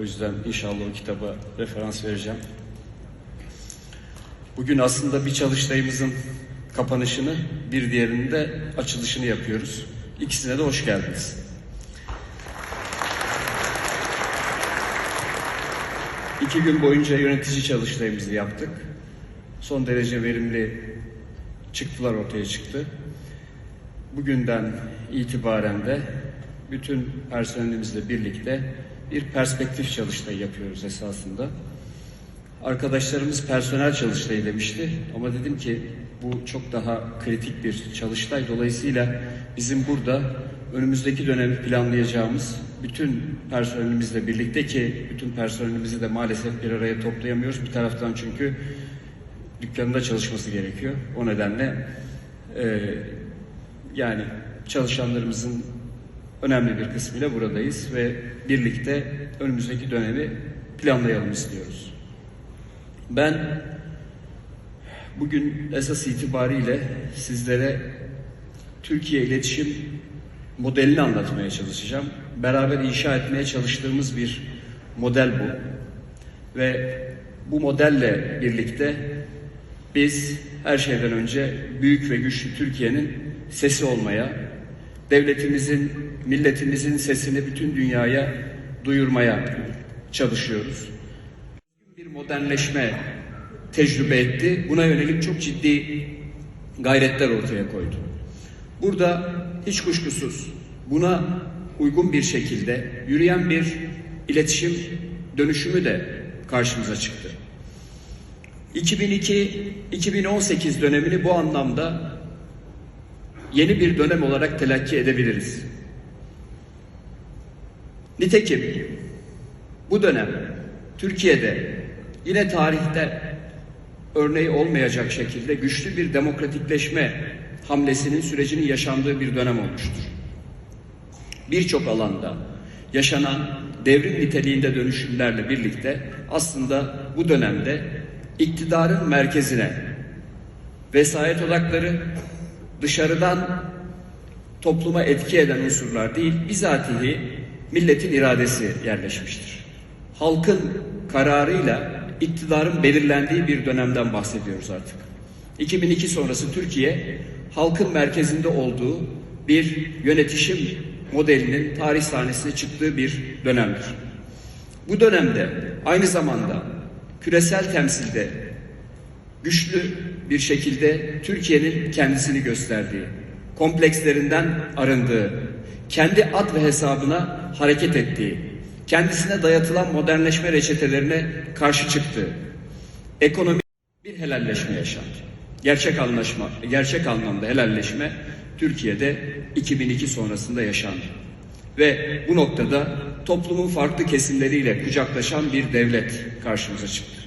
O yüzden inşallah o kitaba referans vereceğim. Bugün aslında bir çalıştayımızın kapanışını, bir diğerinin de açılışını yapıyoruz. İkisine de hoş geldiniz. İki gün boyunca yönetici çalıştayımızı yaptık. Son derece verimli çıktılar ortaya çıktı. Bugünden itibaren de bütün personelimizle birlikte bir perspektif çalıştayı yapıyoruz esasında. Arkadaşlarımız personel çalıştayı demişti ama dedim ki bu çok daha kritik bir çalıştay. Dolayısıyla bizim burada önümüzdeki dönemi planlayacağımız bütün personelimizle birlikte ki bütün personelimizi de maalesef bir araya toplayamıyoruz. Bir taraftan çünkü dükkanında çalışması gerekiyor. O nedenle e, yani çalışanlarımızın önemli bir kısmıyla buradayız ve birlikte önümüzdeki dönemi planlayalım istiyoruz. Ben bugün esas itibariyle sizlere Türkiye iletişim modelini anlatmaya çalışacağım. Beraber inşa etmeye çalıştığımız bir model bu. Ve bu modelle birlikte biz her şeyden önce büyük ve güçlü Türkiye'nin sesi olmaya, devletimizin, milletimizin sesini bütün dünyaya duyurmaya çalışıyoruz. Bir modernleşme tecrübe etti. Buna yönelik çok ciddi gayretler ortaya koydu. Burada hiç kuşkusuz buna uygun bir şekilde yürüyen bir iletişim dönüşümü de karşımıza çıktı. 2002-2018 dönemini bu anlamda yeni bir dönem olarak telakki edebiliriz. Nitekim bu dönem Türkiye'de yine tarihte örneği olmayacak şekilde güçlü bir demokratikleşme hamlesinin sürecinin yaşandığı bir dönem olmuştur. Birçok alanda yaşanan devrim niteliğinde dönüşümlerle birlikte aslında bu dönemde iktidarın merkezine vesayet odakları dışarıdan topluma etki eden unsurlar değil, bizatihi milletin iradesi yerleşmiştir. Halkın kararıyla iktidarın belirlendiği bir dönemden bahsediyoruz artık. 2002 sonrası Türkiye halkın merkezinde olduğu bir yönetişim modelinin tarih sahnesine çıktığı bir dönemdir. Bu dönemde aynı zamanda küresel temsilde güçlü bir şekilde Türkiye'nin kendisini gösterdiği, komplekslerinden arındığı, kendi ad ve hesabına hareket ettiği, kendisine dayatılan modernleşme reçetelerine karşı çıktığı, ekonomi bir helalleşme yaşandı. Gerçek anlaşma, gerçek anlamda helalleşme Türkiye'de 2002 sonrasında yaşandı. Ve bu noktada toplumun farklı kesimleriyle kucaklaşan bir devlet karşımıza çıktı.